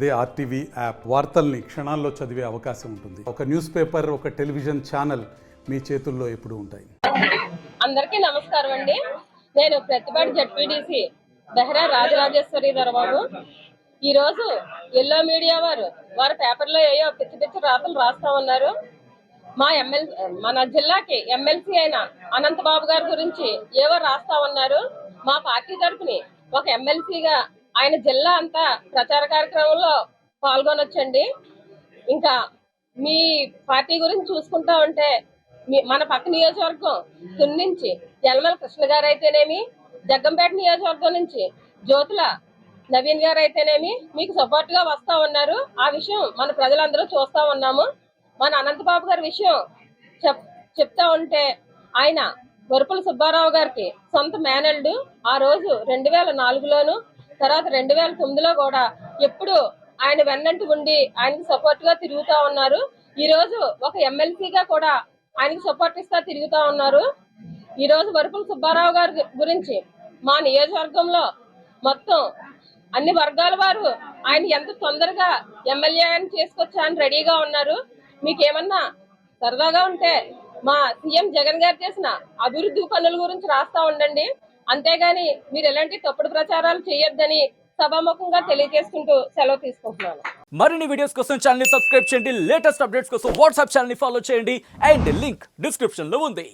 అదే RTV app. వార్తల్ని క్షణాల్లో చదివే అవకాశం ఉంటుంది. ఒక న్యూస్ పేపర్ ఒక టెలివిజన్ ఛానల్ మీ చేతుల్లో ఎప్పుడు ఉంటాయి. అందరికీ నమస్కారం అండి. నేను ప్రతిపాటి జడ్పీడీసీ బెహ్రా రాజరాజేశ్వరి దొరబాబు ఈ రోజు ఎల్లో మీడియా వారు వారి పేపర్లో ఏయో పిచ్చి పిచ్చి రాతలు రాస్తా ఉన్నారు. మా ఎమ్మెల్ మన జిల్లాకి ఎమ్మెల్సీ అయిన అనంతబాబు గారి గురించి ఏవో రాస్తా ఉన్నారు. మా పార్టీ తరఫుని ఒక ఎమ్మెల్సీగా ఆయన జిల్లా అంతా ప్రచార కార్యక్రమంలో పాల్గొనొచ్చండి. ఇంకా మీ పార్టీ గురించి చూసుకుంటా ఉంటే మీ- మన పక్క నియోజకవర్గం తున్నించి యలమల కృష్ణ గారు అయితేనేమి జగ్గంపేట నియోజకవర్గం నుంచి జ్యోతుల నవీన్ గారు అయితేనేమి మీకు సపోర్ట్గా వస్తా ఉన్నారు. ఆ విషయం మన ప్రజలందరూ చూస్తా ఉన్నాము. మన అనంతబాబు గారి విషయం చెప్ చెప్తా ఉంటే ఆయన వరుపుల సుబ్బారావు గారికి సొంత మేనల్డు ఆ రోజు రెండు వేల నాలుగులోను తర్వాత రెండు వేల తొమ్మిదిలో కూడా ఎప్పుడు ఆయన వెన్నంటి ఉండి ఆయనకు సపోర్ట్గా తిరుగుతా ఉన్నారు. ఈ రోజు ఒక ఎమ్మెల్సీగా కూడా ఆయనకు సపోర్ట్ ఇస్తా తిరుగుతా ఉన్నారు. ఈ రోజు వరుపుల సుబ్బారావు గారి గురించి మా నియోజకవర్గంలో మొత్తం అన్ని వర్గాల వారు ఆయన ఎంత తొందరగా ఎమ్మెల్యే అని చేసుకొచ్చా అని రెడీగా ఉన్నారు. మీకేమన్నా సరదాగా ఉంటే మా సీఎం జగన్ గారు చేసిన అభివృద్ధి పనుల గురించి రాస్తా ఉండండి. అంతేగాని మీరు ఎలాంటి తప్పుడు ప్రచారాలు చేయొద్దని సభాముఖంగా తెలియజేసుకుంటూ సెలవు తీసుకుంటున్నాను. మరిన్ని వీడియోస్ కోసం ఛానల్ సబ్స్క్రైబ్ చేయండి. లేటెస్ట్ అప్డేట్స్ కోసం వాట్సాప్ ఛానల్ ఫాలో చేయండి. అండ్ లింక్ డిస్క్రిప్షన్లో ఉంది.